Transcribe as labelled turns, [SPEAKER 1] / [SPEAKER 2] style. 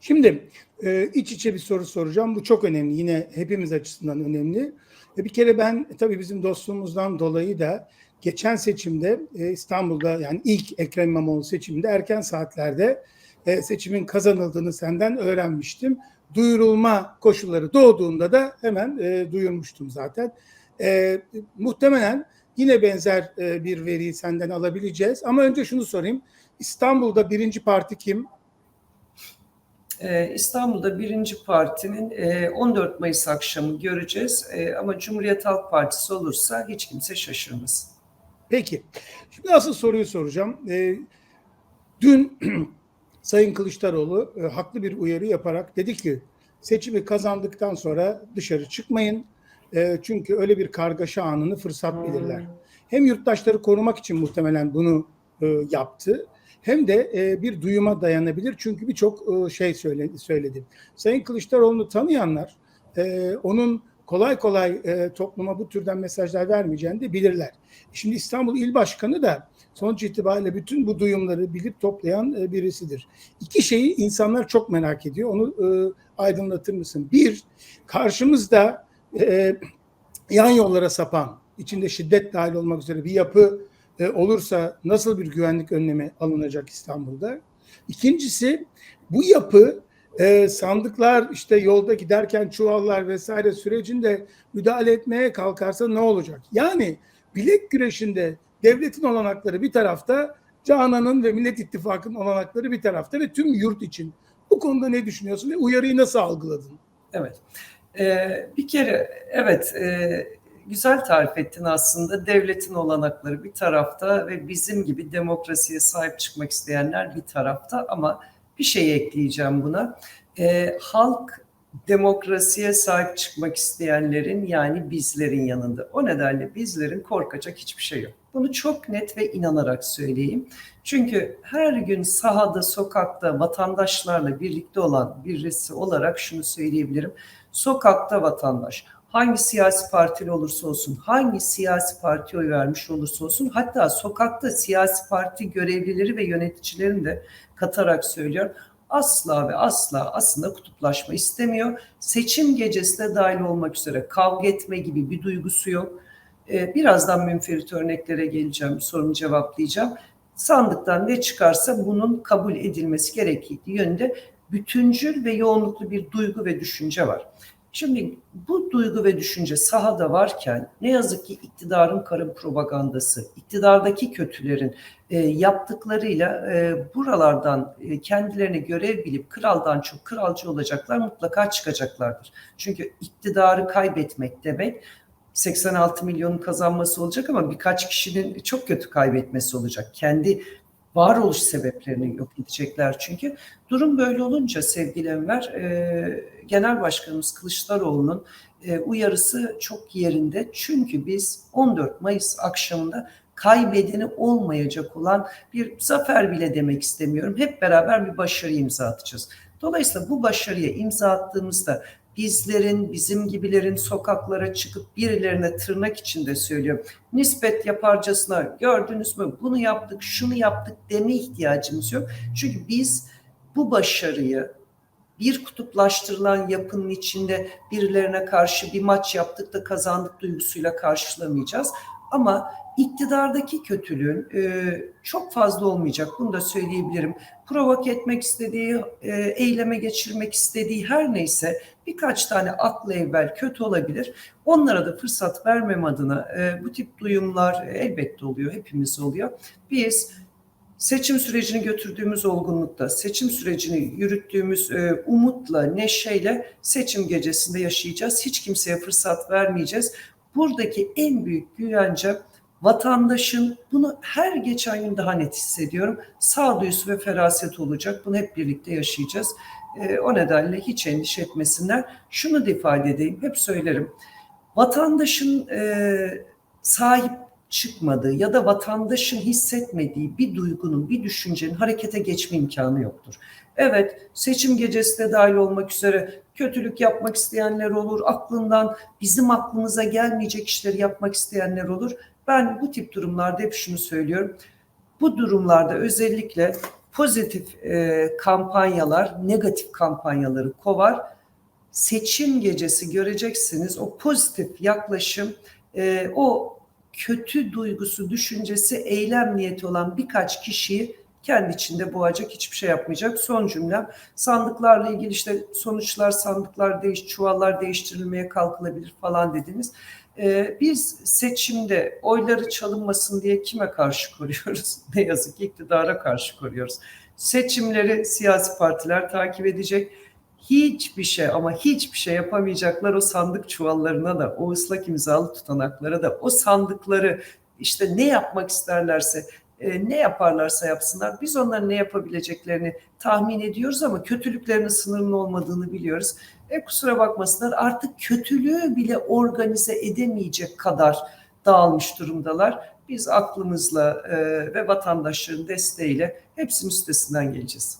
[SPEAKER 1] Şimdi e, iç içe bir soru soracağım. Bu çok önemli. Yine hepimiz açısından önemli. E, bir kere ben tabii bizim dostluğumuzdan dolayı da geçen seçimde e, İstanbul'da yani ilk Ekrem İmamoğlu seçiminde erken saatlerde e, seçimin kazanıldığını senden öğrenmiştim. Duyurulma koşulları doğduğunda da hemen e, duyurmuştum zaten. E, muhtemelen yine benzer e, bir veriyi senden alabileceğiz. Ama önce şunu sorayım. İstanbul'da birinci parti kim?
[SPEAKER 2] Ee, İstanbul'da birinci partinin e, 14 Mayıs akşamı göreceğiz. E, ama Cumhuriyet Halk Partisi olursa hiç kimse şaşırmasın.
[SPEAKER 1] Peki. Şimdi asıl soruyu soracağım. E, dün Sayın Kılıçdaroğlu e, haklı bir uyarı yaparak dedi ki seçimi kazandıktan sonra dışarı çıkmayın. E, çünkü öyle bir kargaşa anını fırsat bilirler. Hem yurttaşları korumak için muhtemelen bunu e, yaptı. Hem de e, bir duyuma dayanabilir çünkü birçok e, şey söyledi, söyledi. Sayın Kılıçdaroğlu'nu tanıyanlar e, onun kolay kolay e, topluma bu türden mesajlar vermeyeceğini de bilirler. Şimdi İstanbul İl Başkanı da sonuç itibariyle bütün bu duyumları bilip toplayan e, birisidir. İki şeyi insanlar çok merak ediyor. Onu e, aydınlatır mısın? Bir, karşımızda e, yan yollara sapan, içinde şiddet dahil olmak üzere bir yapı e, olursa nasıl bir güvenlik önlemi alınacak İstanbul'da? İkincisi, bu yapı e, sandıklar işte yolda giderken çuvallar vesaire sürecinde müdahale etmeye kalkarsa ne olacak? Yani bilek güreşinde devletin olanakları bir tarafta, Canan'ın ve Millet İttifakı'nın olanakları bir tarafta ve tüm yurt için. Bu konuda ne düşünüyorsun ve uyarıyı nasıl algıladın?
[SPEAKER 2] Evet. Ee, bir kere evet e, güzel tarif ettin aslında. Devletin olanakları bir tarafta ve bizim gibi demokrasiye sahip çıkmak isteyenler bir tarafta ama bir şey ekleyeceğim buna. Ee, halk demokrasiye sahip çıkmak isteyenlerin yani bizlerin yanında. O nedenle bizlerin korkacak hiçbir şey yok. Bunu çok net ve inanarak söyleyeyim. Çünkü her gün sahada, sokakta vatandaşlarla birlikte olan birisi olarak şunu söyleyebilirim. Sokakta vatandaş hangi siyasi partili olursa olsun, hangi siyasi partiye oy vermiş olursa olsun, hatta sokakta siyasi parti görevlileri ve yöneticilerin de katarak söylüyor asla ve asla aslında kutuplaşma istemiyor. Seçim gecesi de dahil olmak üzere kavga etme gibi bir duygusu yok. Ee, birazdan münferit örneklere geleceğim, sorumu cevaplayacağım. Sandıktan ne çıkarsa bunun kabul edilmesi gerektiği yönünde bütüncül ve yoğunluklu bir duygu ve düşünce var. Şimdi bu duygu ve düşünce sahada varken ne yazık ki iktidarın karın propagandası, iktidardaki kötülerin e, yaptıklarıyla e, buralardan e, kendilerine görev bilip kraldan çok kralcı olacaklar mutlaka çıkacaklardır. Çünkü iktidarı kaybetmek demek 86 milyonun kazanması olacak ama birkaç kişinin çok kötü kaybetmesi olacak. Kendi varoluş sebeplerini yok edecekler çünkü. Durum böyle olunca sevgili Enver, e, Genel Başkanımız Kılıçdaroğlu'nun e, uyarısı çok yerinde. Çünkü biz 14 Mayıs akşamında kaybedeni olmayacak olan bir zafer bile demek istemiyorum. Hep beraber bir başarı imza atacağız. Dolayısıyla bu başarıya imza attığımızda bizlerin, bizim gibilerin sokaklara çıkıp birilerine tırnak içinde söylüyorum. Nispet yaparcasına gördünüz mü bunu yaptık, şunu yaptık deme ihtiyacımız yok. Çünkü biz bu başarıyı bir kutuplaştırılan yapının içinde birilerine karşı bir maç yaptık da kazandık duygusuyla karşılamayacağız. Ama iktidardaki kötülüğün e, çok fazla olmayacak. Bunu da söyleyebilirim. Provok etmek istediği, e, eyleme geçirmek istediği her neyse birkaç tane aklı evvel kötü olabilir. Onlara da fırsat vermem adına e, bu tip duyumlar elbette oluyor, hepimiz oluyor. Biz seçim sürecini götürdüğümüz olgunlukta, seçim sürecini yürüttüğümüz e, umutla, neşeyle seçim gecesinde yaşayacağız. Hiç kimseye fırsat vermeyeceğiz. Buradaki en büyük güvence vatandaşın bunu her geçen gün daha net hissediyorum. Sağduyusu ve feraset olacak. Bunu hep birlikte yaşayacağız. E, o nedenle hiç endişe etmesinler. Şunu da ifade edeyim, hep söylerim. Vatandaşın e, sahip çıkmadığı ya da vatandaşın hissetmediği bir duygunun, bir düşüncenin harekete geçme imkanı yoktur. Evet, seçim gecesi de dahil olmak üzere kötülük yapmak isteyenler olur, aklından bizim aklımıza gelmeyecek işleri yapmak isteyenler olur. Ben bu tip durumlarda hep şunu söylüyorum. Bu durumlarda özellikle pozitif e, kampanyalar, negatif kampanyaları kovar. Seçim gecesi göreceksiniz o pozitif yaklaşım, e, o kötü duygusu, düşüncesi, eylem niyeti olan birkaç kişiyi kendi içinde boğacak, hiçbir şey yapmayacak. Son cümlem sandıklarla ilgili işte sonuçlar, sandıklar değiş, çuvallar değiştirilmeye kalkılabilir falan dediniz. Ee, biz seçimde oyları çalınmasın diye kime karşı koruyoruz? Ne yazık ki iktidara karşı koruyoruz. Seçimleri siyasi partiler takip edecek. Hiçbir şey ama hiçbir şey yapamayacaklar o sandık çuvallarına da, o ıslak imzalı tutanaklara da, o sandıkları işte ne yapmak isterlerse, e, ne yaparlarsa yapsınlar. Biz onların ne yapabileceklerini tahmin ediyoruz ama kötülüklerinin sınırının olmadığını biliyoruz. E kusura bakmasınlar artık kötülüğü bile organize edemeyecek kadar dağılmış durumdalar. Biz aklımızla e, ve vatandaşların desteğiyle hepsinin üstesinden geleceğiz.